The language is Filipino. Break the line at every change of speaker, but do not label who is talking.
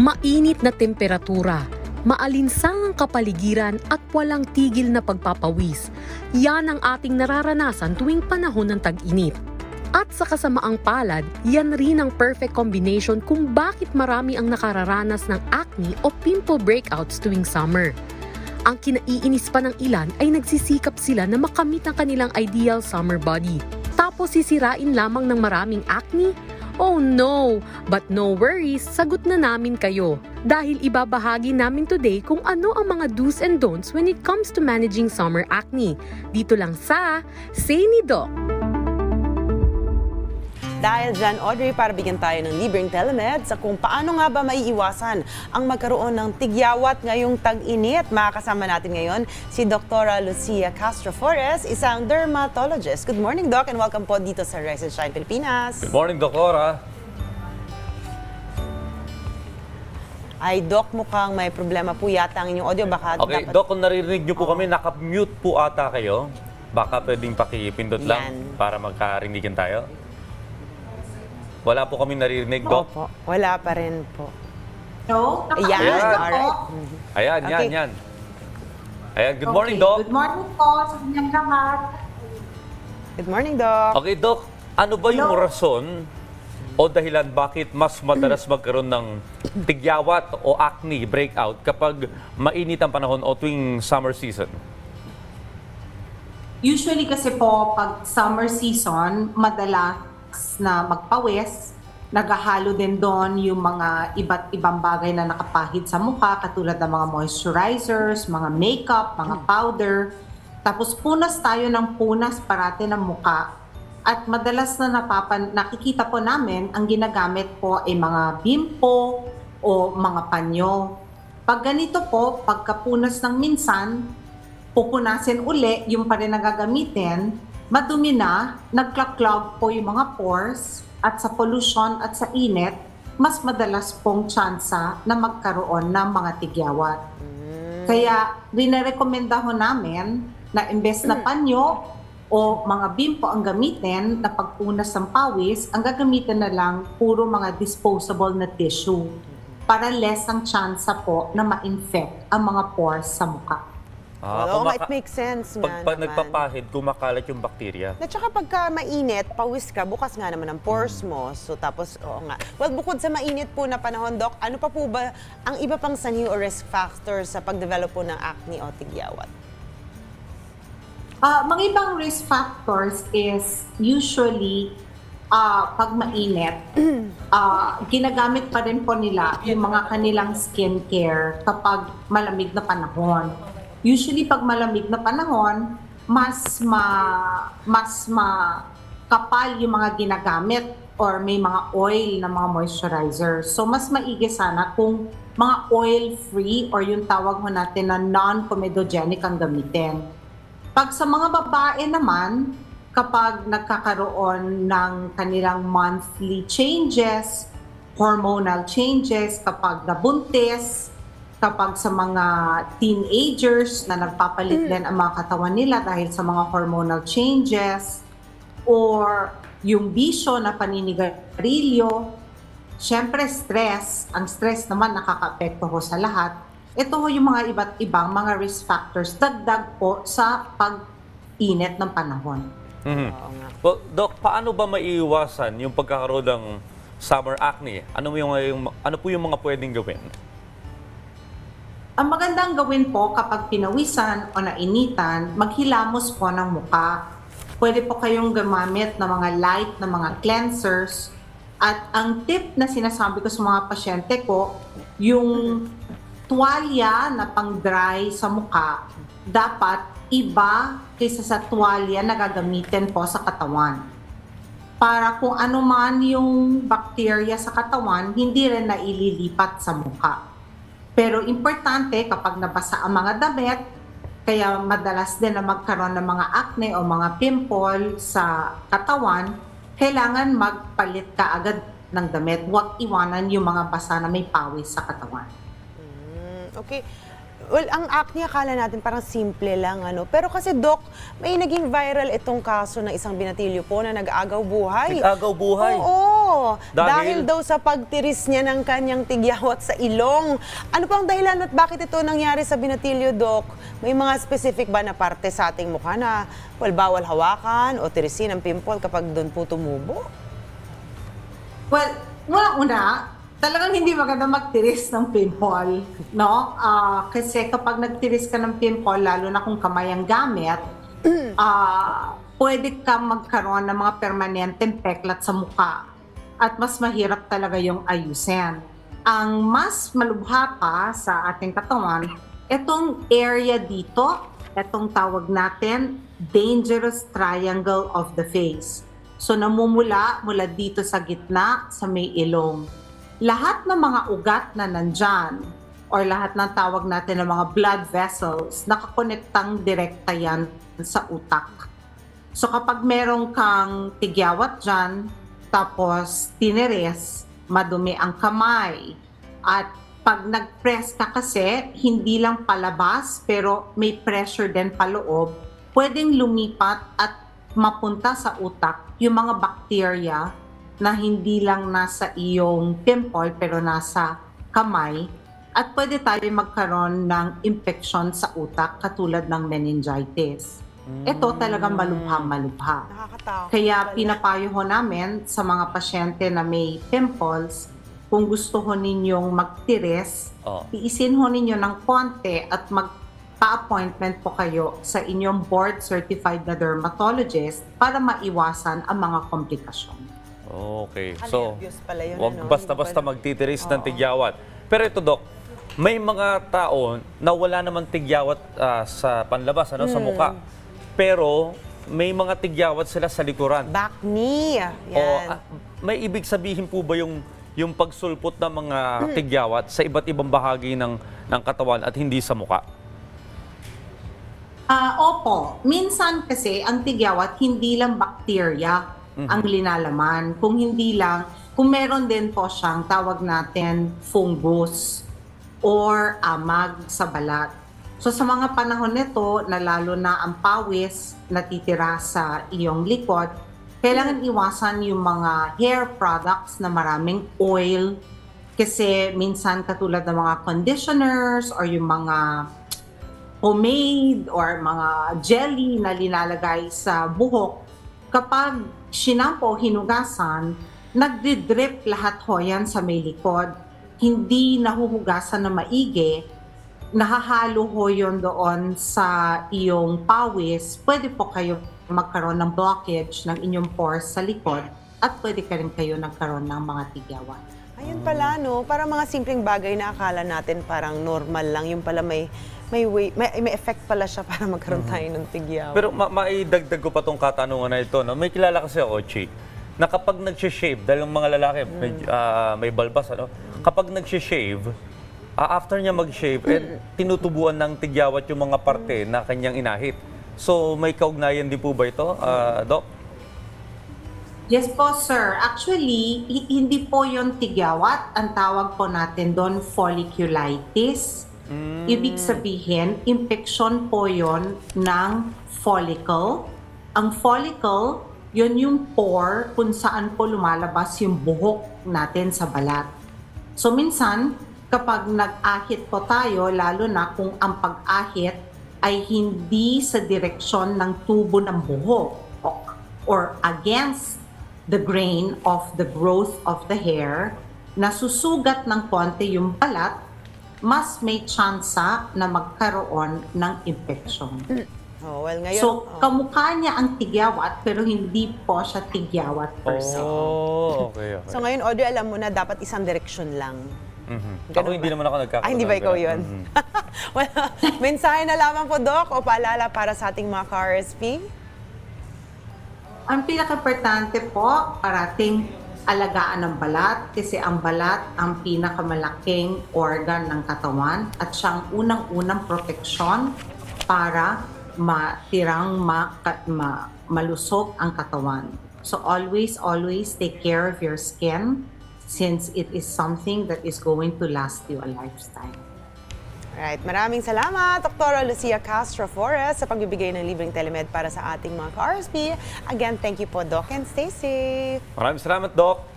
Mainit na temperatura, maalinsangang kapaligiran at walang tigil na pagpapawis. Yan ang ating nararanasan tuwing panahon ng tag-init. At sa kasamaang palad, yan rin ang perfect combination kung bakit marami ang nakararanas ng acne o pimple breakouts tuwing summer. Ang kinaiinis pa ng ilan ay nagsisikap sila na makamit ang kanilang ideal summer body. Tapos sisirain lamang ng maraming acne? Oh no! But no worries, sagot na namin kayo. Dahil ibabahagi namin today kung ano ang mga do's and don'ts when it comes to managing summer acne. Dito lang sa Say Doc.
Dahil dyan, Audrey, para bigyan tayo ng libreng telemed sa kung paano nga ba maiiwasan ang magkaroon ng tigyawat ngayong tag-init. Makakasama natin ngayon si Dr. Lucia Castro Flores, isang dermatologist. Good morning, Doc, and welcome po dito sa Rise and Shine Pilipinas.
Good morning, Dokora.
Ay, Doc, mukhang may problema po yata ang inyong audio. Baka
Okay,
dapat...
Dok, kung naririnig niyo po kami, naka-mute po ata kayo. Baka pwedeng pakipindot lang
Yan.
para magkarinigan tayo. Wala po kami naririnig, Dok.
Opo, wala pa rin po.
No?
Ayan,
Ayan.
alright.
Ayan, yan,
Okay.
yan. Ayan, good morning,
Okay,
Dok.
Good morning po sa inyong lahat.
Good morning, Doc.
Okay, Dok, ano ba yung
Hello.
rason o dahilan bakit mas madalas magkaroon ng tigyawat o acne breakout kapag mainit ang panahon o tuwing summer season?
Usually kasi po, pag summer season, madalas na magpawis. Naghahalo din doon yung mga iba't ibang bagay na nakapahid sa mukha, katulad ng mga moisturizers, mga makeup, mga powder. Tapos punas tayo ng punas parate ng mukha. At madalas na napapan, nakikita po namin, ang ginagamit po ay mga bimpo o mga panyo. Pag ganito po, pagkapunas ng minsan, pupunasin uli, yung pa rin nagagamitin, madumi na, nagklaklog po yung mga pores, at sa pollution at sa init, mas madalas pong tsansa na magkaroon ng mga tigyawat. Kaya dinarekomenda ho namin na imbes na panyo o mga bimpo ang gamitin na pagpunas ng pawis, ang gagamitin na lang puro mga disposable na tissue para less ang tsansa po na ma-infect ang mga pores sa mukha.
Oo nga, it
kumaka-
makes sense nga
Pag, pag
naman.
nagpapahid, kumakalat yung bakterya.
At saka pagka mainit, pawis ka, bukas nga naman ang pores mo. So tapos, oo nga. Well, bukod sa mainit po na panahon, Doc, ano pa po ba ang iba pang sanhi o risk factors sa pagdevelop po ng acne o tigyawat?
Ah, mga ibang risk factors is usually ah, pag mainit, ah, ginagamit pa rin po nila yung mga kanilang skincare kapag malamig na panahon. Usually pag malamig na panahon, mas ma mas ma kapal yung mga ginagamit or may mga oil na mga moisturizer. So mas maigi sana kung mga oil-free or yung tawag mo natin na non-comedogenic ang gamitin. Pag sa mga babae naman, kapag nagkakaroon ng kanilang monthly changes, hormonal changes, kapag nabuntis, kapag sa mga teenagers na nagpapalit din ang mga katawan nila dahil sa mga hormonal changes, or yung bisyo na paninigarilyo, syempre stress, ang stress naman nakaka-apekto ho sa lahat. Ito ho yung mga iba't ibang mga risk factors, dagdag po sa pag-init ng panahon.
Mhm.
Nga.
Well, Doc, paano ba maiiwasan yung pagkakaroon ng summer acne? Ano, yung, yung, ano po yung mga pwedeng gawin?
Ang magandang gawin po kapag pinawisan o nainitan, maghilamos po ng muka. Pwede po kayong gumamit ng mga light na mga cleansers. At ang tip na sinasabi ko sa mga pasyente ko, yung tuwalya na pang-dry sa muka, dapat iba kaysa sa tuwalya na gagamitin po sa katawan. Para kung ano man yung bacteria sa katawan, hindi rin na ililipat sa mukha. Pero importante kapag nabasa ang mga damit, kaya madalas din na magkaroon ng mga acne o mga pimple sa katawan, kailangan magpalit ka agad ng damit. Huwag iwanan yung mga basa na may pawis sa katawan.
Mm, okay. Well, ang acne, akala natin parang simple lang, ano. Pero kasi, Doc, may naging viral itong kaso ng isang binatilyo po na nag-agaw buhay.
Nag-agaw buhay?
Oo. Dahil?
Dahil?
daw sa pagtiris niya ng kanyang tigyawat sa ilong. Ano pang dahilan at bakit ito nangyari sa binatilyo, Doc? May mga specific ba na parte sa ating mukha na, well, bawal hawakan o tirisin ang pimple kapag doon po tumubo?
Well, una-una, talagang hindi maganda magtiris ng pimple, no? Ah, kasi kapag nagtiris ka ng pimple, lalo na kung kamay ang gamit, ah, pwede ka magkaroon ng mga permanenteng peklat sa mukha at mas mahirap talaga yung ayusin. Ang mas malubha pa sa ating katawan, itong area dito, itong tawag natin, dangerous triangle of the face. So namumula mula dito sa gitna sa may ilong. Lahat ng mga ugat na nandyan or lahat ng tawag natin ng mga blood vessels, nakakonektang direkta yan sa utak. So kapag meron kang tigyawat dyan, tapos tineres, madumi ang kamay, at pag nag-press ka kasi, hindi lang palabas, pero may pressure din paloob, pwedeng lumipat at mapunta sa utak yung mga bacteria na hindi lang nasa iyong pimple pero nasa kamay at pwede tayo magkaroon ng infection sa utak katulad ng meningitis. Ito talagang malubha-malubha.
Nakakatakot.
Kaya pinapayo ho namin sa mga pasyente na may pimples, kung gusto ho ninyong magtiris,
Oh.
tiisin ho ninyo ng konti at magpa-appointment po kayo sa inyong board-certified na dermatologist para maiwasan ang mga komplikasyon.
Okay. So,
Nervyos pala yun,
wag
ano?
basta-basta
Hindi pala-
magtitiris ng tigyawat. Pero ito, Dok, may mga tao na wala naman tigyawat ah, sa panlabas, ano,
Hmm.
sa mukha. Pero may mga tigyawat sila sa likuran.
Back knee. Yan.
O ah, may ibig sabihin po ba yung yung pagsulpot ng mga
Hmm.
tigyawat sa iba't ibang bahagi ng ng katawan at hindi sa mukha?
Ah, opo. Minsan kasi ang tigyawat hindi lang bakterya ang linalaman. Kung hindi lang, kung meron din po siyang tawag natin fungus or amag sa balat. So sa mga panahon nito na lalo na ang pawis natitira sa iyong likod, kailangan iwasan yung mga hair products na maraming oil kasi minsan katulad ng mga conditioners or yung mga pomade or mga jelly na linalagay sa buhok, kapag sinampo, hinugasan, nagdi-drip lahat ho yan sa may likod. Hindi nahuhugasan na maigi, nahahalo ho yun doon sa iyong pawis. Pwede po kayo magkaroon ng blockage ng inyong pores sa likod at pwede ka rin kayo nagkaroon ng mga tigyawan.
Ayun pala, no? Parang mga simpleng bagay na akala natin parang normal lang. Yung pala may may way, may, may effect pala siya para magkaroon tayo ng tigyaw.
Pero ma- maidagdag ko pa tong katanungan na ito. No? May kilala kasi ako, Chi, na kapag nag-shave, dahil ang mga lalaki may, ah, may balbas, ano? kapag nag-shave, ah, after niya mag-shave, eh, tinutubuan ng tigyawat yung mga parte na kanyang inahit. So, may kaugnayan din po ba ito, ah, Doc?
Yes po, sir. Actually, hi- hindi po yon tigyawat. Ang tawag po natin doon folliculitis. Ibig sabihin, infection po yon ng follicle. Ang follicle, yon yung pore kung saan po lumalabas yung buhok natin sa balat. So minsan, kapag nag-ahit po tayo, lalo na kung ang pag-ahit ay hindi sa direksyon ng tubo ng buhok or against the grain of the growth of the hair, nasusugat ng konti yung balat, mas may tsansa na magkaroon ng infection.
oh, well, ngayon...
So,
oh.
kamukha niya ang tigyawat pero hindi po siya tigyawat per se.
Oh, okay, okay.
So ngayon, Audrey, alam mo na dapat isang direction lang.
Mhm.
Ganun
Ako hindi
ba?
naman ako nagkakaroon.
Ay, hindi
ng
ba ikaw
ganun.
yun?
Mhm.
well, mensahe na lamang po, Doc, o paalala para sa ating mga ka-RSP?
Ang pinaka-importante po, parating alagaan ng balat kasi ang balat ang pinakamalaking organ ng katawan at siyang unang-unang proteksyon para matirang ma, ma, malusog ang katawan. So always, always take care of your skin since it is something that is going to last you a lifetime.
Right, maraming salamat, Dr. Lucia Castro Flores, sa pagbibigay ng libreng telemed para sa ating mga ka-RSP. Again, thank you po, Doc, and stay safe.
Maraming salamat, Doc.